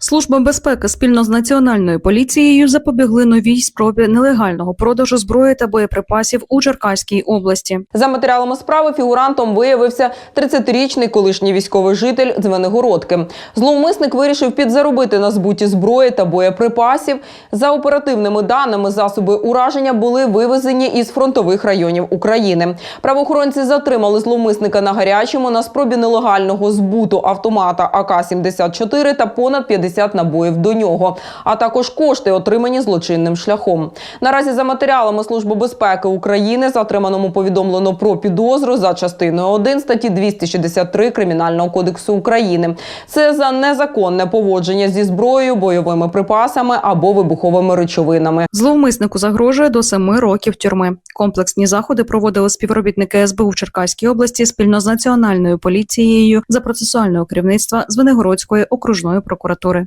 Служба безпеки спільно з національною поліцією запобігли новій спробі нелегального продажу зброї та боєприпасів у Черкаській області. За матеріалами справи фігурантом виявився 30-річний колишній військовий житель Дзвенигородки. Зловмисник вирішив підзаробити на збуті зброї та боєприпасів. За оперативними даними, засоби ураження були вивезені із фронтових районів України. Правоохоронці затримали зловмисника на гарячому на спробі нелегального збуту автомата АК-74 та понад 50 набоїв до нього, а також кошти, отримані злочинним шляхом. Наразі за матеріалами Служби безпеки України затриманому повідомлено про підозру за частиною 1 статті 263 Кримінального кодексу України. Це за незаконне поводження зі зброєю, бойовими припасами або вибуховими речовинами. Зловмиснику загрожує до семи років тюрми. Комплексні заходи проводили співробітники СБУ в Черкаській області спільно з національною поліцією за процесуального керівництва Звенигородської окружної прокуратури.